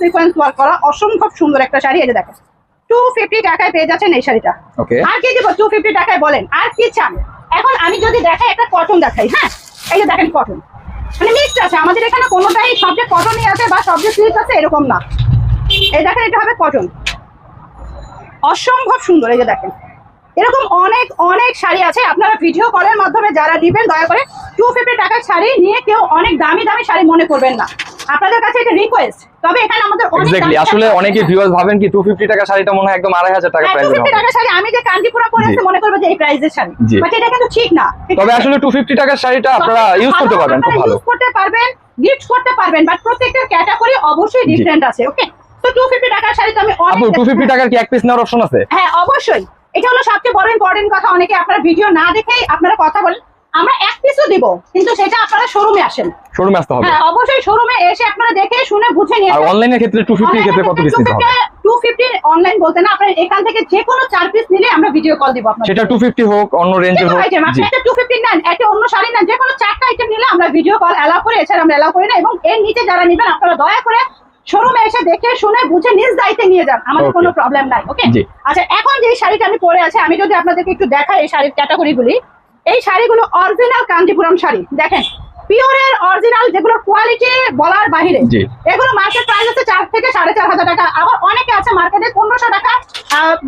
Sequence work করা অসম্ভব সুন্দর একটা শাড়ি এই যে দেখেন। টু ফিফটি টাকায় পেয়ে যাচ্ছেন এই শাড়িটা। ওকে আর কি দিব টু ফিফটি টাকায় বলেন আর কি চান? এখন আমি যদি দেখাই একটা কটন দেখাই হ্যাঁ? এই যে দেখেন কটন মানে মিক্সড আছে আমাদের এখানে কোনোটাই সব যে কটনই আছে বা সব যে সিল্ক আছে এরকম না। এই দেখেন এটা হবে কটন অসম্ভব সুন্দর এই যে দেখেন। এরকম অনেক অনেক শাড়ি আছে আপনারা ভিডিও কলের মাধ্যমে যারা নেবেন দয়া করে টু ফিফটি টাকার শাড়ি নিয়ে কেউ অনেক দামি দামি শাড়ি মনে করবেন না। আপনাদের কাছে এটা রিকোয়েস্ট তবে এখানে আমাদের অনেক এক্স্যাক্টলি আসলে শাড়ি অনেকে ভিউয়ার্স ভাবেন কি 250 টাকা শাড়িটা মনে হয় একদম 2500 টাকা হ্যাঁ, প্রাইস 250 টাকার শাড়ি আমি যে কাঞ্জিপুরা পরে আছি। মনে করব যে এই প্রাইসের শাড়ি। বাট এটা কিন্তু ঠিক না। তবে আসলে 250 টাকার শাড়িটা আপনারা ইউজ করতে পারবেন খুব ভালো। ইউজ করতে পারবেন গিফট করতে পারবেন বাট প্রত্যেকটা ক্যাটাগরি অবশ্যই। ডিফারেন্ট আছে ওকে তো 250 টাকার শাড়ি তো আমি আপু 250 টাকার কি এক পিস নেওয়ার অপশন আছে? হ্যাঁ অবশ্যই। এটা হলো সবচেয়ে বড় ইম্পর্টেন্ট কথা অনেকে আপনার ভিডিও না দেখেই আপনারা কথা বলেন। আমরা এক পিসও দিব কিন্তু সেটা আপনারা শোরুমে আসেন। শোরুমে আসতে হবে? হ্যাঁ অবশ্যই শোরুমে এসে আপনারা দেখে শুনে বুঝে নিয়ে আর অনলাইনের ক্ষেত্রে 250 এর ক্ষেত্রে কত পিস নিতে হবে? টু ফিফটি অনলাইন বলতে না আপনার এখান থেকে যে কোনো চার পিস নিলে আমরা ভিডিও কল দিব আপনার সেটা 250 হোক অন্য রেঞ্জের হোক আপনি একটা টু ফিফটি নেন একটা অন্য শাড়ি নেন যে কোনো চারটা আইটেম নিলে আমরা ভিডিও কল অ্যালাউ করে এছাড়া আমরা অ্যালাউ করি না এবং এর নিচে যারা নেবেন আপনারা দয়া করে শোরুমে এসে দেখে শুনে বুঝে নিজ দায়িত্বে নিয়ে যান আমাদের কোনো প্রবলেম নাই ওকে আচ্ছা এখন যে শাড়িটা আমি পরে আছি আমি যদি আপনাদেরকে একটু দেখাই এই শাড়ির ক্যাটাগরিগুলি এই শাড়িগুলো অরিজিনাল কাঞ্জিপুরম শাড়ি দেখেন পিওরের অরিজিনাল যেগুলো কোয়ালিটি বলার বাইরে এগুলো মার্কেট প্রাইস আছে চার থেকে সাড়ে চার হাজার টাকা আবার অনেকে আছে মার্কেটে পনেরোশো টাকা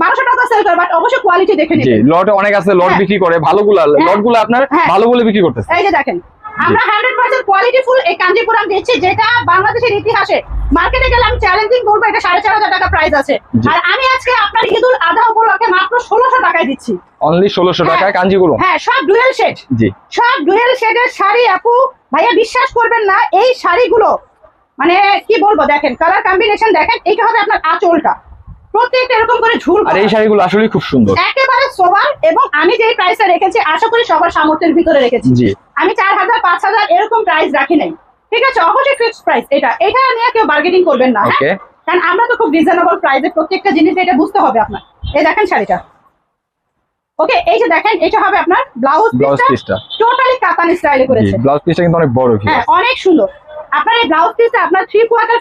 বারোশো টাকা সেল করে বাট অবশ্যই কোয়ালিটি দেখে লট অনেক আছে লট হ্যাঁ। বিক্রি করে ভালোগুলা হ্যাঁ। লটগুলো আপনার হ্যাঁ। ভালোগুলো বিক্রি করতেছে এই যে দেখেন আমরা হান্ড্রেড পার্সেন্ট কোয়ালিটি ফুল এই কাঞ্জিপুরাম দিচ্ছি যেটা বাংলাদেশের ইতিহাসে মার্কেটে গেলে আমি চ্যালেঞ্জিং বলব এটা সাড়ে চার হাজার টাকা প্রাইস আছে। আর আমি আজকে আপনার ঈদুল আধা উপলক্ষে মাত্র ষোলোশো টাকায় দিচ্ছি। অনলি 1600 টাকায় কাঞ্জিগুলো হ্যাঁ সব ডুয়েল শেড। জি। সব ডুয়েল শেডের শাড়ি আপু ভাইয়া বিশ্বাস করবেন না এই শাড়িগুলো মানে কি বলব দেখেন কালার কম্বিনেশন দেখেন এইটা হবে আপনার আঁচলটা। প্রত্যেকটা এরকম করে ঝুল আর এই শাড়িগুলো আসলে খুব সুন্দর। একেবারে সোবার এবং আমি যে প্রাইসটা রেখেছি আশা করি সবার সামর্থ্যের ভিতরে রেখেছি। আমি চার হাজার পাঁচ হাজার এরকম প্রাইস রাখি নাই। ঠিক আছে? অবশ্যই ফিক্সড প্রাইস এটা এটা নিয়ে কেউ বার্গেনিং করবেন না হ্যাঁ? কারণ আমরা তো খুব রিজনেবল প্রাইসে প্রত্যেকটা জিনিস এটা বুঝতে হবে আপনার। এই দেখেন শাড়িটা। ওকে এই যে দেখেন এটা হবে আপনার ব্লাউজ ব্লাউজ পিসটা পিসটা টোটালি কাতান স্টাইলে করেছে। ব্লাউজ পিসটা কিন্তু অনেক বড় হ্যাঁ অনেক সুন্দর। আপনার এই ব্লাউজ পিসটা আপনার থ্রি কোয়ার্টার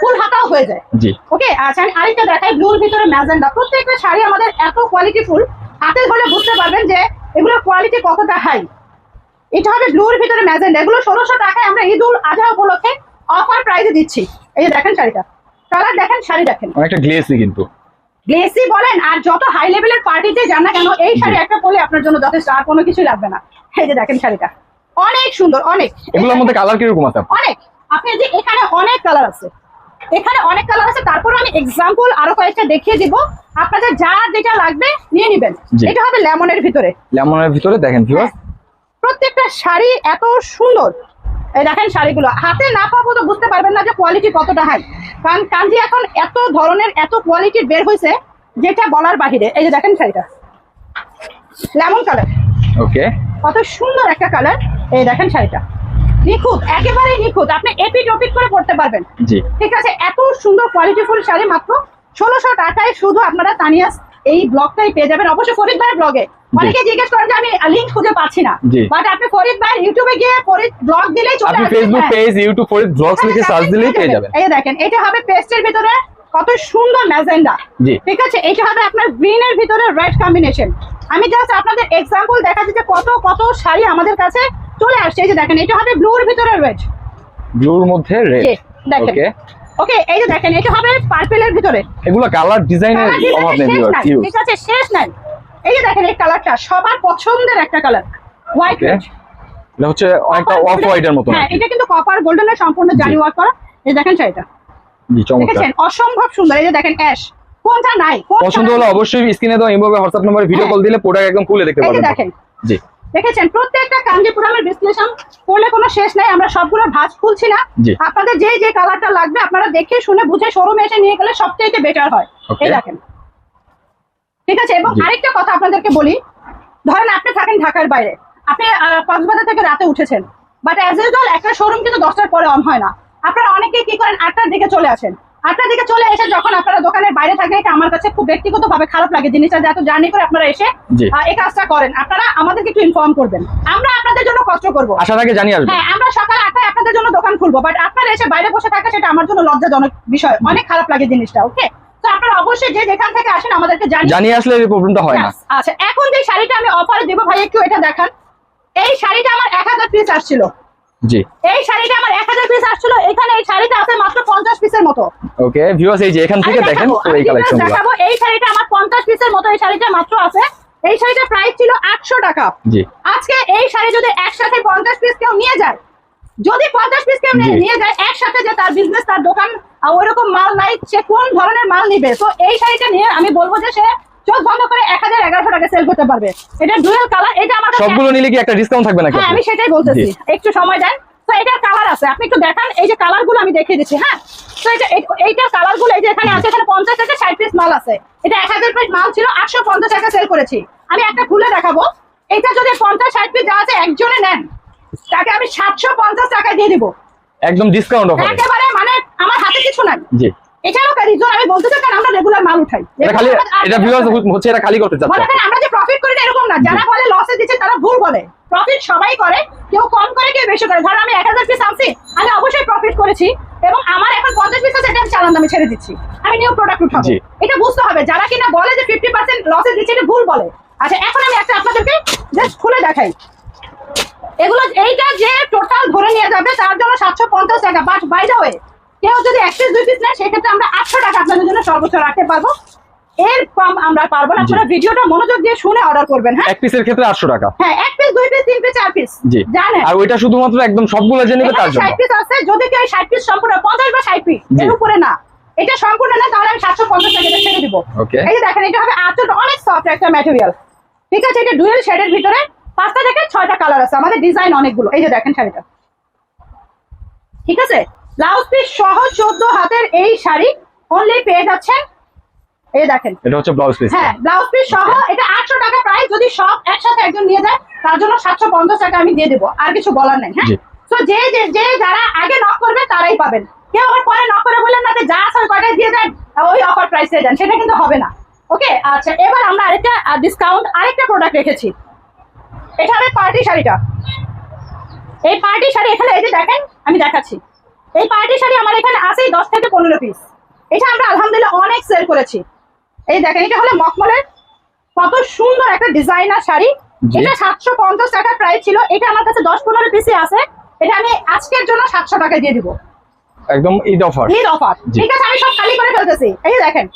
ফুল হাতাও হয়ে যায়। জি। ওকে আচ্ছা আমি আরেকটা দেখাই ব্লুর ভিতরে ম্যাজেন্ডা। প্রত্যেকটা শাড়ি আমাদের এত কোয়ালিটি ফুল হাতে ধরে বুঝতে পারবেন যে এগুলোর কোয়ালিটি কতটা হাই এটা হবে ব্লুর ভিতরে ম্যাজেন্ডা। এগুলো ষোলোশো টাকায় আমরা ঈদ উল আজহা উপলক্ষে অফার প্রাইসে দিচ্ছি। এই যে দেখেন শাড়িটা। কালার দেখেন শাড়ি দেখেন। অনেকটা গ্লেসি কিন্তু। গ্লেসি বলেন আর যত হাই লেভেলের পার্টিতে যান না কেন এই শাড়ি একটা পরে আপনার জন্য যথেষ্ট আর কোনো কিছুই লাগবে না। এই যে দেখেন শাড়িটা। অনেক সুন্দর অনেক। এগুলোর মধ্যে কালার কীরকম আছে? অনেক। আপনি যে এখানে অনেক কালার আছে। এখানে অনেক কালার আছে তারপর আমি এক্সাম্পল আরও কয়েকটা দেখিয়ে দিব। আপনাদের যা যেটা লাগবে নিয়ে নেবেন। এটা হবে লেমনের ভিতরে। লেমনের ভিতরে দেখেন ভিউয়ার্স প্রত্যেকটা শাড়ি এত সুন্দর। এই দেখেন শাড়িগুলো। হাতে না পাবো তো বুঝতে পারবেন না যে কোয়ালিটি কতটা হাই কারণ কাঞ্জি এখন এত ধরনের এত কোয়ালিটির বের হয়েছে যেটা বলার বাহিরে। এই যে দেখেন শাড়িটা। লেমন কালার ওকে কত সুন্দর একটা কালার এই দেখেন শাড়িটা। নিখুঁত একেবারে নিখুঁত। আপনি এপিট ওপিট করে পড়তে পারবেন। জি। ঠিক আছে এত সুন্দর কোয়ালিটিফুল শাড়ি মাত্র ষোলোশো টাকায় শুধু আপনারা তানিয়াস এই ব্লগটাই পেয়ে যাবেন। অবশ্যই ফরিদ ভাইয়ের ব্লগে অনেকে জিজ্ঞেস করেন যে আমি লিঙ্ক খুঁজে পাচ্ছি না। বাট আপনি ফরিদ ভাইয়ের ইউটিউবে গিয়ে ফরিদ ব্লগ দিলেই চলে আপনি আসবে। ফেসবুক হ্যাঁ। পেজ ইউটিউব ফর ব্লগস লিখে সার্চ দিলেই পেয়ে যাবেন। এই দেখেন এটা হবে পেস্টের ভিতরে কত সুন্দর ম্যাজেন্ডা। ঠিক আছে? এটা হবে আপনার গ্রিন এর ভিতরে রেড কম্বিনেশন আমি জাস্ট আপনাদের এক্সাম্পল দেখাচ্ছি যে কত কত শাড়ি আমাদের কাছে চলে আসছে। এই যে দেখেন এটা হবে ব্লুর ভিতরে রেড ব্লুর মধ্যে রেড দেখেন। ওকে এই যে দেখেন এটা হবে পার্পেলের ভিতরে। এগুলো কালার ডিজাইনের অভাব নেই ঠিক আছে শেষ নাই। এই যে দেখেন এই কালারটা সবার পছন্দের একটা কালার হোয়াইট এটা হচ্ছে অনেকটা অফ হোয়াইটের মতো হ্যাঁ এটা কিন্তু কপার গোল্ডেন গোল্ডেনের সম্পূর্ণ জারি ওয়ার্ক করা। এই দেখেন শাড়িটা জি চমৎকার। দেখেছেন? অসম্ভব সুন্দর। এই যে দেখেন অ্যাশ কোনটা নাই? পছন্দ হলে অবশ্যই স্ক্রিনে দেওয়া ইমোবে হোয়াটসঅ্যাপ নম্বরে ভিডিও। কল দিলে প্রোডাক্ট একদম খুলে দেখতে পারবেন। দেখেন। জি। দেখেছেন? প্রত্যেকটা কাঞ্জিপুরামের বিশ্লেষণ করলে কোনো শেষ নাই। আমরা সবগুলো ভাঁজ খুলছি না। আপনাদের যে যে কালারটা লাগবে আপনারা দেখে শুনে বুঝে শোরুমে এসে নিয়ে গেলে সবচেয়ে বেটার হয়। এই দেখেন। ঠিক আছে? এবং আরেকটা কথা আপনাদেরকে বলি। ধরেন আপনি থাকেন ঢাকার বাইরে। আপনি কক্সবাজার থেকে রাতে উঠেছেন। বাট অ্যাজ ইউজুয়াল একটা শোরুম কিন্তু দশটার পরে অন হয় না। আপনারা অনেকেই কি করেন? আটটার দিকে চলে আসেন। আটটার দিকে চলে এসে যখন আপনারা দোকানের বাইরে থাকেন এটা আমার কাছে খুব ব্যক্তিগত ভাবে খারাপ লাগে জিনিসটা যে এত জার্নি করে আপনারা এসে। এই কাজটা করেন। আপনারা আমাদেরকে একটু ইনফর্ম করবেন। আমরা আপনাদের জন্য কষ্ট করব। আসার আগে জানিয়ে আসবেন। হ্যাঁ আমরা সকাল আটটায় আপনাদের জন্য দোকান খুলবো। বাট আপনারা এসে বাইরে বসে থাকা সেটা আমার জন্য লজ্জাজনক বিষয়। অনেক খারাপ লাগে জিনিসটা ওকে তো আপনারা অবশ্যই যে যেখান থেকে আসেন আমাদেরকে জানিয়ে জানিয়ে আসলে এই প্রবলেমটা হয় না। আচ্ছা এখন যে শাড়িটা আমি অফারে দেবো ভাই একটু এটা দেখান। এই শাড়িটা আমার এক হাজার পিস আসছিল। জি। এই শাড়িটা আমার এক হাজার পিস আসছিল। এখানে এই শাড়িটা আছে মাত্র পঞ্চাশ পিসের মতো। ওকে ভিউয়ার্স এই যে এখান থেকে দেখেন দেখাবো, এই কালেকশন দেখাবো এই শাড়িটা আমার পঞ্চাশ পিসের মতো এই শাড়িটা মাত্র আছে। এই শাড়িটা প্রাইস ছিল আটশো টাকা। জি। আজকে এই শাড়ি যদি একসাথে পঞ্চাশ পিস কেউ নিয়ে যায় যদি পঞ্চাশ পিস কেউ নিয়ে- যায় একসাথে যে তার বিজনেস তার দোকান আহ, ওইরকম মাল নাই সে কোন ধরনের মাল নিবে? তো এই শাড়িটা নিয়ে আমি বলব যে সে চোখ বন্ধ করে এক হাজার এগারোশো টাকা সেল করতে পারবে। এটা ডুয়েল কালার এটা আমার সবগুলো নিলে কি একটা ডিসকাউন্ট থাকবে নাকি হ্যাঁ আমি সেটাই বলতেছি। একটু সময় দেন। তো এটার কালার আছে। আপনি একটু দেখান এই যে কালারগুলো আমি দেখিয়ে দিচ্ছি হ্যাঁ? তো এটা এইটার কালারগুলো এই যে এখানে আছে এখানে পঞ্চাশ থেকে ষাট পিস মাল আছে। এটা এক হাজার পিস মাল ছিল আটশো পঞ্চাশ টাকা সেল করেছি। আমি একটা খুলে দেখাবো। এটা যদি পঞ্চাশ ষাট পিস যা আছে একজনে নেন। তাকে আমি সাতশো পঞ্চাশ টাকা দিয়ে দিব। একদম ডিসকাউন্ট অফার একেবারে মানে আমার হাতে কিছু নাই। জি। এছাড়াও রিজন আমি বলতে চাই আমরা রেগুলার মাল উঠাই। খালি এটা ভিউয়ার্স হচ্ছে এটা খালি করতে মনে চাচ্ছে করেন আমরা যে প্রফিট করি না এরকম না। যারা বলে লসে দিচ্ছে তারা ভুল বলে। প্রফিট সবাই করে কেউ কম করে কেউ বেশি করে। ধর আমি এক হাজার পিস আনছি আমি অবশ্যই প্রফিট করেছি এবং আমার এখন পঞ্চাশ পিস আছে এটা আমি চালান দামে ছেড়ে দিচ্ছি। আমি নিউ প্রোডাক্ট উঠাবো। এটা বুঝতে হবে। যারা কিনা বলে যে ফিফটি পার্সেন্ট লসে দিচ্ছে এটা ভুল বলে। আচ্ছা এখন আমি একটা আপনাদেরকে জাস্ট খুলে দেখাই। এগুলো এইটা যে টোটাল ধরে নিয়ে যাবে তার জন্য সাতশো পঞ্চাশ টাকা। বাট বাইরে হয়ে কেউ যদি দুই পিস নেয় সেক্ষেত্রে আমরা আটশো টাকা আপনাদের জন্য সর্বোচ্চ রাখতে পারব। এর কম আমরা পারব না। আপনারা ভিডিওটা মনোযোগ দিয়ে শুনে অর্ডার করবেন হ্যাঁ? এক পিসের ক্ষেত্রে আটশো টাকা। হ্যাঁ এক পিস দুই পিস তিন পিস চার পিস জি। জানেন? আর ওইটা শুধুমাত্র একদম সবগুলো যে নেবে তার জন্য। ষাট পিস আছে। যদি কেউ ষাট পিস সম্পূর্ণ পঞ্চাশ বা ষাট পিস জি। এর উপরে না। এটা সম্পূর্ণ না তাহলে আমি সাতশো পঞ্চাশ টাকা দিয়ে ছেড়ে দিব. এই দেখেন এটা হবে আঁচল অনেক সফট একটা ম্যাটেরিয়াল ঠিক আছে এটা ডুয়েল শেডের ভিতরে পাঁচটা থেকে ছয়টা কালার আছে। আমাদের ডিজাইন অনেকগুলো। এই যে দেখেন শাড়িটা। ঠিক আছে? ব্লাউজ পিস সহ চোদ্দ হাতের এই শাড়ি অনলি পেয়ে যাচ্ছেন। এই যে দেখেন। এটা হচ্ছে ব্লাউজ পিস হ্যাঁ ব্লাউজ পিস সহ এটা আটশো টাকা প্রাইস যদি সব একসাথে একজন নিয়ে যায় তার জন্য সাতশো পঞ্চাশ টাকা আমি দিয়ে দেবো। আর কিছু বলার নেই হ্যাঁ? তো যে যারা আগে নক করবে তারাই পাবেন। কেউ আবার পরে নক করে না যে যা আছে দিয়ে দেন ওই অফার প্রাইসে দেন। সেটা কিন্তু হবে না। ওকে আচ্ছা এবার আমরা আরেকটা ডিসকাউন্ট আরেকটা প্রোডাক্ট রেখেছি। এটা হবে পার্টি শাড়িটা। এই পার্টি শাড়ি এখানে এই যে দেখেন আমি দেখাচ্ছি। এই পার্টি শাড়ি আমার এখানে আছেই দশ থেকে পনেরো পিস এটা আমরা আলহামদুলিল্লাহ অনেক সেল করেছি। এই দেখেন এটা হলো মখমলের। কত সুন্দর একটা ডিজাইনার শাড়ি। এটা সাতশো পঞ্চাশ টাকা প্রাইস ছিল। এটা আমার কাছে দশ পনেরো পিসে আছে। এটা আমি আজকের জন্য সাতশো টাকা দিয়ে দিব। একদম ঈদ অফার। ঈদ অফার। ঠিক আছে আমি সব খালি করে ফেলতেছি। এই দেখেন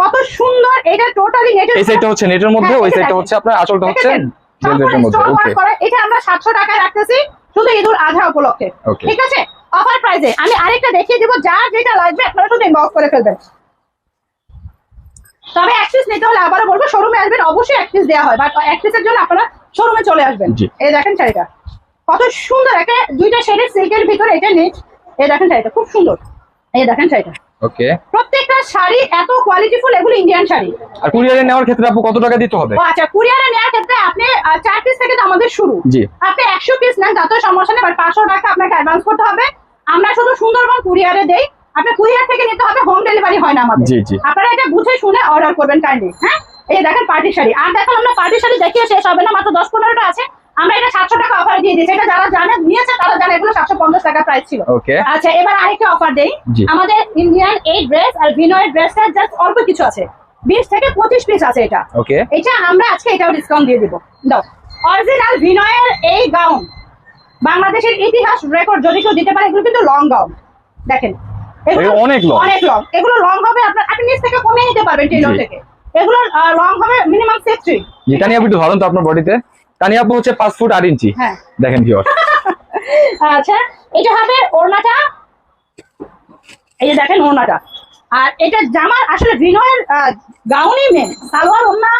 কত সুন্দর এটা টোটালি নেটের এই সাইডটা হচ্ছে নেটের মধ্যে হ্যাঁ, ওই সাইডটা হচ্ছে আপনার আঁচলটা হচ্ছে দেখেছেন? মধ্যে ওকে store work করা। এটা আমরা সাতশো টাকায় রাখতেছি শুধু ঈদুল আজহা উপলক্ষে। ঠিক আছে? অফার প্রাইসে আমি আরেকটা দেখিয়ে দিব যার যেটা লাগবে আপনারা শুধু ইনবক্স করে ফেলবেন। তবে পিস নিতে হলে আবারও বলব শোরুমে আসবেন অবশ্যই পিস দেওয়া হয় বাট এক পিসের জন্য আপনারা শোরুমে চলে আসবেন। এই দেখেন শাড়িটা। কত সুন্দর একটা দুইটা শেডের সিল্কের ভিতরে এটা নিট এই দেখেন শাড়িটা খুব সুন্দর। এই দেখেন শাড়িটা। ওকে। প্রত্যেকটা শাড়ি এত কোয়ালিটিফুল এগুলো ইন্ডিয়ান শাড়ি। আর কুরিয়ারে নেওয়ার ক্ষেত্রে আপু কত টাকা দিতে হবে? আচ্ছা কুরিয়ারে নেওয়ার ক্ষেত্রে আপনি আহ, চার পিস থেকে তো আমাদের শুরু। জি। আপনি একশো পিস নেন তাতে সমস্যা নেই বাট পাঁচশো টাকা আপনাকে অ্যাডভান্স করতে হবে। আমরা শুধু সুন্দরবন কুরিয়ারে দেই। আপনি কুরিয়ার থেকে নিতে হবে হোম ডেলিভারি হয় না আমাদের। জি, জি। আপনারা এটা বুঝে শুনে অর্ডার করবেন কাইন্ডলি হ্যাঁ? এই দেখেন পার্টি শাড়ি। আর দেখেন আমরা পার্টি শাড়ি দেখিয়ে শেষ হবে না মাত্র দশ পনেরোটা আছে। আমরা এটা সাতশো টাকা অফার দিয়েছি এটা যারা জানে নিয়েছে তারা জানে এগুলো সাতশো পঞ্চাশ টাকা প্রাইস ছিল। আচ্ছা এবার আরেকটা অফার দেই। আমাদের ইন্ডিয়ান এই ড্রেস আর ভিনয়ের ড্রেসটা জাস্ট অল্প কিছু আছে। বিশ থেকে পঁচিশ পিস আছে এটা। এটা আমরা আজকে এটাও ডিসকাউন্ট দিয়ে দিব। দাও। অরিজিনাল ভিনয়ের এই গাউন বাংলাদেশের ইতিহাস রেকর্ড যদি কেউ দিতে পারে এগুলো কিন্তু লং গাউন দেখেন। অনেক long। অনেক লং এগুলো লং হবে আপনার আপনি নিচ থেকে কমিয়ে নিতে পারবেন টেলর থেকে। এগুলো লং হবে মিনিমাম সিক্স ফিট জি তানিয়া আপু একটু ধরুন তো আপনার বডিতে তানিয়া আপু হচ্ছে 5 ফুট 8 ইঞ্চি। হ্যাঁ। দেখেন ভিউয়ার আচ্ছা এটা হবে ওড়নাটা। এই যে দেখেন ওড়নাটা। আর এটা জামার আসলে ভিনয়ের গাউনই মেন সালোয়ার ওড়না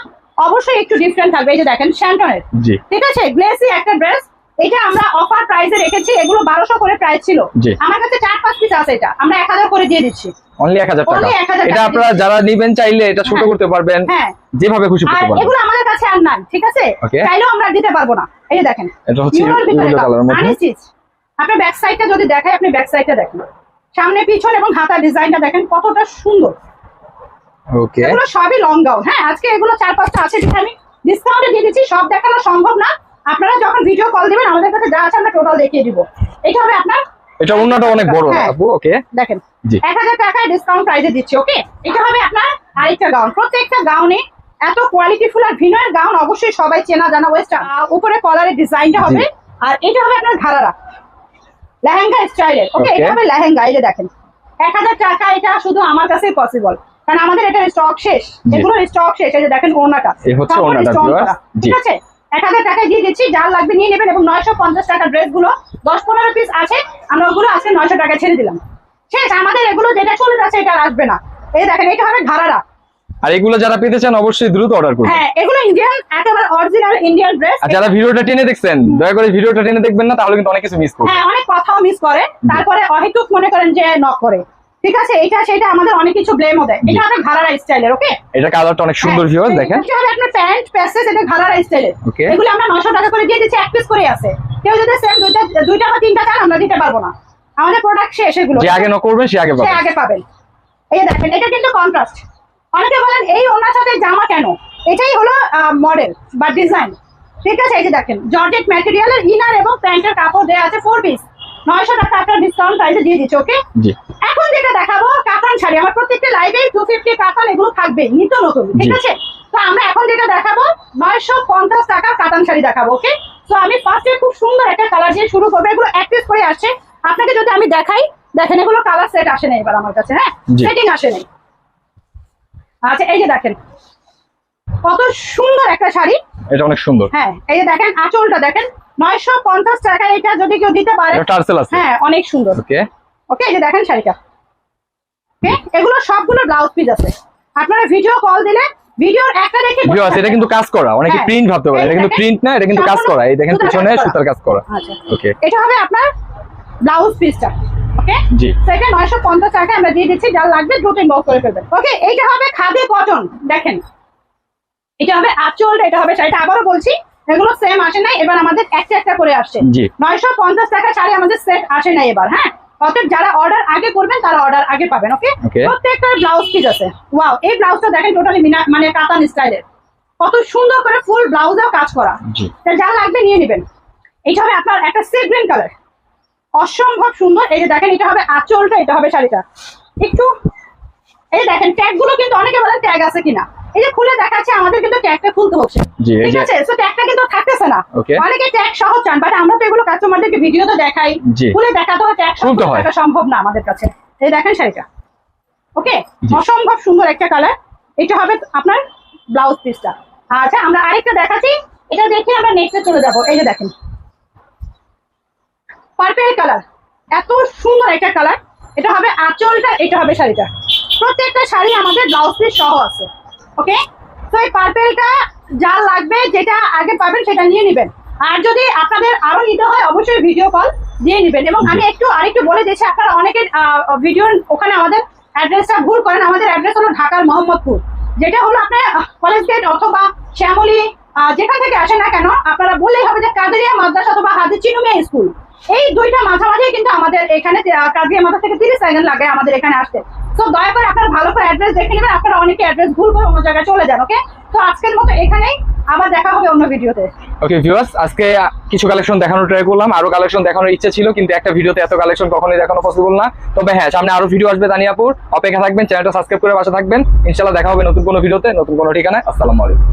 অবশ্যই একটু ডিফারেন্ট থাকবে। এই যে দেখেন শ্যান্টনের জি। ঠিক আছে? গ্লেসি একটা ড্রেস এটা আমরা অফার প্রাইসে রেখেছি এগুলো বারোশো করে প্রাইস ছিল। আমার কাছে চার পাঁচ পিস আছে এটা। আমরা এক হাজার করে দিয়ে দিচ্ছি। অনলি এক হাজার টাকা। Only 1000 টাকা এটা আপনারা যারা নিবেন চাইলে এটা ছোট হ্যাঁ। করতে পারবেন হ্যাঁ। যেভাবে খুশি করতে পারবেন। এগুলো আমাদের কাছে আর নাই ঠিক আছে? চাইলেও আমরা দিতে পারব না। এই যে দেখেন এটা হচ্ছে কালারের মধ্যে। আনস্টিচ। আপনার ব্যাক সাইডটা যদি দেখাই আপনি ব্যাক সাইডটা দেখেন। সামনে পিছন এবং হাতার ডিজাইনটা দেখেন কতটা সুন্দর। ওকে এগুলো সবই লং গাউন হ্যাঁ আজকে এগুলো চার পাঁচটা আছে আমি ডিসকাউন্টে দিয়ে দিচ্ছি। সব দেখানো সম্ভব না। আপনারা যখন ভিডিও কল দিবেন আমাদের কাছে যা আছে আমরা টোটাল দেখিয়ে দিব। এটা হবে আপনার এটা অন্যটা অনেক বড় হ্যাঁ। আপু? ওকে দেখেন জি। এক হাজার টাকায় ডিসকাউন্ট প্রাইসে দিচ্ছি ওকে এটা হবে আপনার আরেকটা গাউন প্রত্যেকটা গাউনে এত কোয়ালিটিফুল আর ভিনয়ের গাউন অবশ্যই সবাই চেনা জানা ওয়েস্টার্ন উপরে কলারের ডিজাইনটা হবে। আর এটা হবে আপনার ঘাড়ারা। লেহেঙ্গা স্টাইলের ওকে এটা হবে লেহেঙ্গা এই যে দেখেন। এক হাজার টাকা এটা শুধু আমার কাছেই পসিবল কারণ আমাদের এটা স্টক শেষ। জি। এগুলোর স্টক শেষ এই যে দেখেন ওড়নাটা। এই হচ্ছে। জি। ঠিক আছে? এক হাজার টাকায় দিয়ে দিচ্ছি যার লাগবে নিয়ে নেবেন এবং নয়শো পঞ্চাশ টাকা ড্রেসগুলো দশ পনেরো পিস আছে আমরা ওগুলো আজকে নয়শো টাকায় ছেড়ে দিলাম। শেষ আমাদের এগুলো যেটা চলে যাচ্ছে এটা আসবে না। এই দেখেন এটা হবে ঘাড়ারা। আর এগুলো যারা পেতে চান অবশ্যই দ্রুত অর্ডার করবেন হ্যাঁ এগুলো ইন্ডিয়ান একেবারে অরিজিনাল ইন্ডিয়ান ড্রেস আর যারা ভিডিওটা টেনে দেখছেন দয়া করে ভিডিওটা টেনে দেখবেন না তাহলে কিন্তু অনেক কিছু মিস করবেন। হ্যাঁ অনেক কথাও মিস করে। তারপরে অহেতুক মনে করেন যে নক করে। ঠিক আছে? এটা সেটা আমাদের অনেক কিছু ব্লেমও দেয়। এটা হবে ঘাড়ারা স্টাইলের ওকে এটা কালারটা অনেক সুন্দর হ্যাঁ, ভিউয়ার্স দেখেন। এটা হবে আপনার প্যান্ট প্যাসেজ এটা ঘাড়ারা স্টাইলের. এগুলো আমরা 900 টাকা করে দিয়ে দিচ্ছি এক পিস করে আছে। কেউ যদি সেম দুইটা দুইটা বা তিনটা চান আমরা দিতে পারব না। আমাদের প্রোডাক্ট শেষ এগুলো। যে আগে ন করবেন সে আগে সে আগে পাবেন। এই দেখেন এটা কিন্তু কন্ট্রাস্ট অনেকে বলেন এই ওনার সাথে জামা কেন? এটাই হলো মডেল বা ডিজাইন ঠিক আছে? এই যে দেখেন জর্জেট ম্যাটেরিয়ালের ইনার এবং প্যান্টের কাপড় দেওয়া আছে ফোর পিস নয়শো টাকা আপনার ডিসকাউন্ট প্রাইসে দিয়ে দিচ্ছি ওকে জি। এখন যেটা দেখাবো কাতান শাড়ি। আমার প্রত্যেকটা লাইভে টু ফিফটি কাতান এগুলো থাকবে নিত্য নতুন ঠিক আছে? তো আমরা এখন যেটা দেখাবো নয়শো পঞ্চাশ টাকার কাতান শাড়ি দেখাবো ওকে তো আমি ফার্স্টে খুব সুন্দর একটা কালার দিয়ে শুরু করব। এগুলো এক পিস করে আসছে। আপনাকে যদি আমি দেখাই দেখেন এগুলো কালার সেট আসে না এবার আমার কাছে হ্যাঁ। সেটিং আসে নাই। আচ্ছা এই যে দেখেন কত সুন্দর একটা শাড়ি। এটা অনেক সুন্দর। হ্যাঁ এই যে দেখেন আঁচলটা দেখেন নয়শো পঞ্চাশ টাকা এটা যদি কেউ দিতে পারে হ্যাঁ অনেক সুন্দর। ওকে ওকে এই যে দেখেন শাড়িটা। ওকে এগুলো সবগুলো ব্লাউজ পিস আছে। আপনারা ভিডিও কল দিলে ভিডিওর একটা দেখে বুঝতে ভিউয়ার্স এটা কিন্তু কাজ করা অনেকে হ্যাঁ। প্রিন্ট ভাবতে পারে এটা কিন্তু প্রিন্ট না এটা কিন্তু কাজ করা এই দেখেন পিছনে সুতার কাজ করা। আচ্ছা। ওকে এটা হবে আপনার ব্লাউজ পিসটা ওকে জি। নয়শো পঞ্চাশ টাকা আমরা দিয়ে দিচ্ছি যা লাগবে দ্রুত ইনবক্স করে ফেলবেন। ওকে এইটা হবে খাদি কটন দেখেন। এটা হবে আঁচল এটা হবে শাড়িটা। আবারও বলছি এগুলো সেম আসে নাই এবার আমাদের একটা একটা করে আসছে। নয়শো পঞ্চাশ টাকা শাড়ি আমাদের সেট আসে নাই এবার হ্যাঁ? অতএব যারা অর্ডার আগে করবেন তারা অর্ডার আগে পাবেন ওকে প্রত্যেকটা ব্লাউজ পিস আছে। ওয়াও এই ব্লাউজটা দেখেন টোটালি মানে কাতান স্টাইলের কত সুন্দর করে ফুল ব্লাউজেও কাজ করা। যা লাগবে নিয়ে নেবেন। এটা হবে আপনার একটা সি গ্রিন কালার অসম্ভব সুন্দর। এই যে দেখেন এটা হবে আঁচলটা এটা হবে শাড়িটা। একটু এই যে দেখেন ট্যাগগুলো কিন্তু অনেকে বলেন ট্যাগ আছে কিনা। এই যে খুলে দেখাচ্ছে আমাদের কিন্তু ট্যাগটা খুলতে হচ্ছে। ঠিক আছে? ট্যাগটা কিন্তু থাকতেছে না। অনেকে ট্যাগ সহ চান বাট আমরা তো এগুলো কাস্টমারদেরকে ভিডিওতে দেখাই। খুলে দেখাতে হয় ট্যাগ হয়। থাকা সম্ভব না আমাদের কাছে। এই দেখেন শাড়িটা। ওকে অসম্ভব সুন্দর একটা কালার এটা হবে আপনার ব্লাউজ পিসটা আচ্ছা আমরা আরেকটা দেখাচ্ছি। এটা দেখে আমরা নেক্সটে চলে যাব। এই যে দেখেন। পার্পেল কালার এত সুন্দর একটা কালার এটা হবে আঁচলটা এটা হবে শাড়িটা। প্রত্যেকটা শাড়ি আমাদের ব্লাউজ পিস সহ আছে। ওকে তো এই পার্পেলটা যা লাগবে যেটা আগে পাবেন সেটা নিয়ে নেবেন। আর যদি আপনাদের আরও নিতে হয়, অবশ্যই ভিডিও কল দিয়ে নেবেন। এবং আমি একটু আরেকটু বলে দিয়েছি আপনারা অনেকের ভিডিওর ওখানে আমাদের অ্যাড্রেসটা ভুল করেন। আমাদের অ্যাড্রেস হলো ঢাকার মোহাম্মদপুর। যেটা হলো আপনার কলেজ গেট অথবা শ্যামলী যেখান থেকে আসে না কেন, আপনারা বললেই হবে যে কাদেরিয়া মাদ্রাসা অথবা হাজির চিনুমিয়া স্কুল। এই দুইটা মাঝামাঝি কিন্তু আমাদের এখানে কাদেরিয়া মাদ্রাসা থেকে তিরিশ সেকেন্ড লাগে আমাদের এখানে আসতে। তো দয়া করে আপনারা ভালো করে অ্যাড্রেস দেখে নেবেন। আপনারা অনেকে অ্যাড্রেস ভুল করে অন্য জায়গায় চলে যান ওকে তো আজকের মতো এখানেই। আবার দেখা হবে অন্য ভিডিওতে ওকে ভিউয়ার্স আজকে কিছু কালেকশন দেখানোর ট্রাই করলাম। আরও কালেকশন দেখানোর ইচ্ছে ছিল, কিন্তু একটা ভিডিওতে এত কালেকশন কখনোই দেখানো পসিবল না। তবে হ্যাঁ সামনে আরও ভিডিও আসবে দানিয়াপুর। অপেক্ষা থাকবেন চ্যানেলটা সাবস্ক্রাইব করে বাসা থাকবেন। ইনশাআল্লাহ দেখা হবে নতুন কোনো ভিডিওতে নতুন কোনো ঠিকানায়। আসসালামু আলাইকুম।